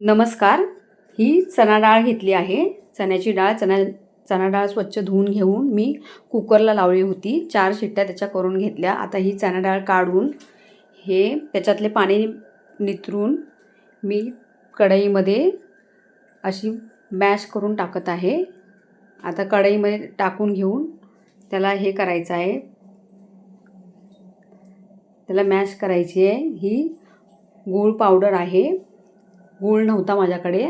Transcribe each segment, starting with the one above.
नमस्कार. ही चणा डाळ घेतली आहे. चण्याची डाळ चणा चणा डाळ स्वच्छ धुवून घेऊन मी कुकरला लावली होती. चार शिट्ट्या त्याच्या करून घेतल्या. आता ही चणा डाळ काढून हे त्याच्यातले पाणी नितरून मी कढईमध्ये अशी मॅश करून टाकत आहे. आता कढईमध्ये टाकून घेऊन त्याला हे करायचं आहे. त्याला मॅश करायची आहे. ही गूळ पावडर आहे. गूळ नव्हता माझ्याकडे.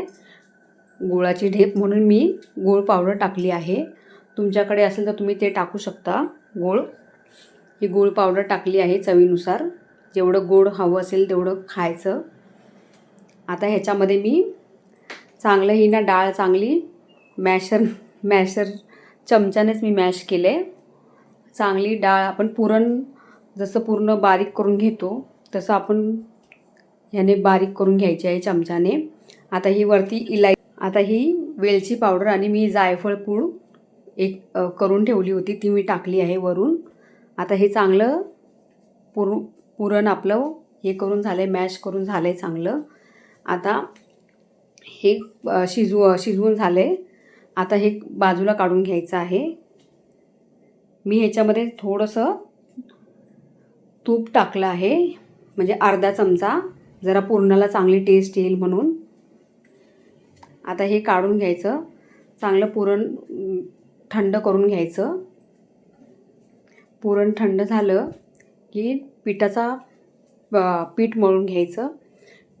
गुळाची ढेप म्हणून मी गूळ पावडर टाकली आहे. तुमच्याकडे असेल तर तुम्ही ते टाकू शकता गूळ. ही गूळ पावडर टाकली आहे चवीनुसार. जेवढं गोड हवं असेल तेवढं खायचं. आता ह्याच्यामध्ये मी चांगलं ही ना डाळ चांगली मॅशर मॅशर चमच्यानेच मी मॅश केले. चांगली डाळ आपण पुरण जसं पूर्ण बारीक करून घेतो तसं आपण ह्याने बारीक करून घ्यायची आहे चमच्याने. आता ही वरती इलाय आता ही वेलची पावडर आणि मी जायफळ पूड एक करून ठेवली होती ती मी टाकली आहे वरून. आता हे चांगलं पुर पुरण आपलं हे करून झालं आहे मॅश करून झालं आहे चांगलं. आता हे शिजू शिजव शिजवून झालं आहे आता हे बाजूला काढून घ्यायचं आहे. मी ह्याच्यामध्ये थोडंसं तूप टाकलं आहे म्हणजे अर्धा चमचा. जरा पुरणाला चांगली टेस्ट येईल म्हणून. आता हे काढून घ्यायचं. चांगलं पुरण थंड करून घ्यायचं. पुरण थंड झालं की पिठाचा पीठ मळून घ्यायचं.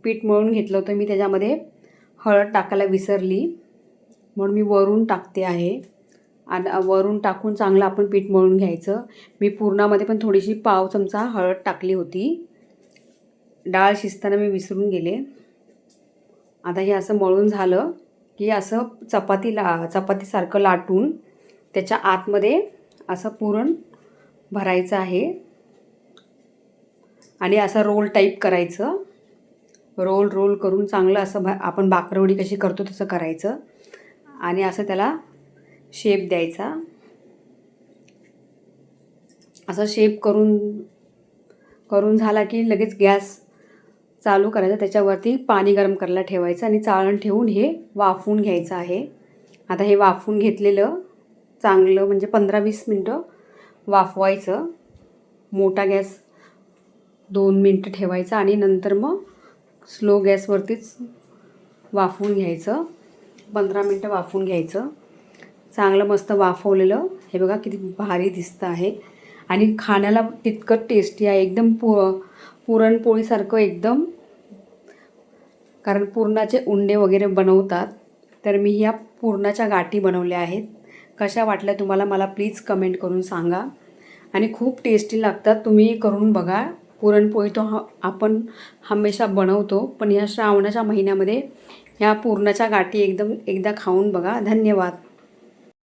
पीठ मळून घेतलं होतं मी त्याच्यामध्ये. हळद टाकायला विसरली. म्हणून मी वरून टाकते आहे. आणि वरून टाकून चांगलं आपण पीठ मळून घ्यायचं. मी पुरणामध्ये पण थोडीशी पाव चमचा हळद टाकली होती. डाळ शिजताना मी विसरून गेले. आता हे असं मळून झालं की असं चपाती ला चपातीसारखं लाटून त्याच्या आतमध्ये असं पुरण भरायचं आहे. आणि असं रोल टाईप करायचं. रोल रोल करून चांगलं असं भा आपण बाकरवडी कशी करतो तसं करायचं. आणि असं त्याला शेप द्यायचा. असं शेप करून करून झाला की लगेच गॅस चालू करायचं त्याच्यावरती पाणी गरम करायला ठेवायचं आणि चाळण ठेवून हे वाफवून घ्यायचं आहे. आता हे वाफवून घेतलेलं चांगलं म्हणजे पंधरा वीस मिनटं वाफवायचं. मोठा गॅस दोन मिनटं ठेवायचा आणि नंतर मग स्लो गॅसवरतीच वाफवून घ्यायचं. पंधरा मिनटं वाफवून घ्यायचं. चांगलं मस्त वाफवलेलं. हे बघा किती भारी दिसतं आहे. आणि खाण्याला तितकं टेस्टी आहे. एकदम पु पुरणपोळीसारखं एकदम. कारण पुरणाचे उंडे वगैरे बनवतात. तर मी ह्या पुरणाच्या गाठी बनवल्या आहेत. कशा वाटल्या तुम्हाला मला प्लीज कमेंट करून सांगा. आणि खूप टेस्टी लागतात. तुम्ही करून बघा. पुरणपोळी तो ह आपण हमेशा बनवतो. पण ह्या श्रावणाच्या महिन्यामध्ये ह्या पुरणाच्या गाठी एकदम एकदा खाऊन बघा. धन्यवाद.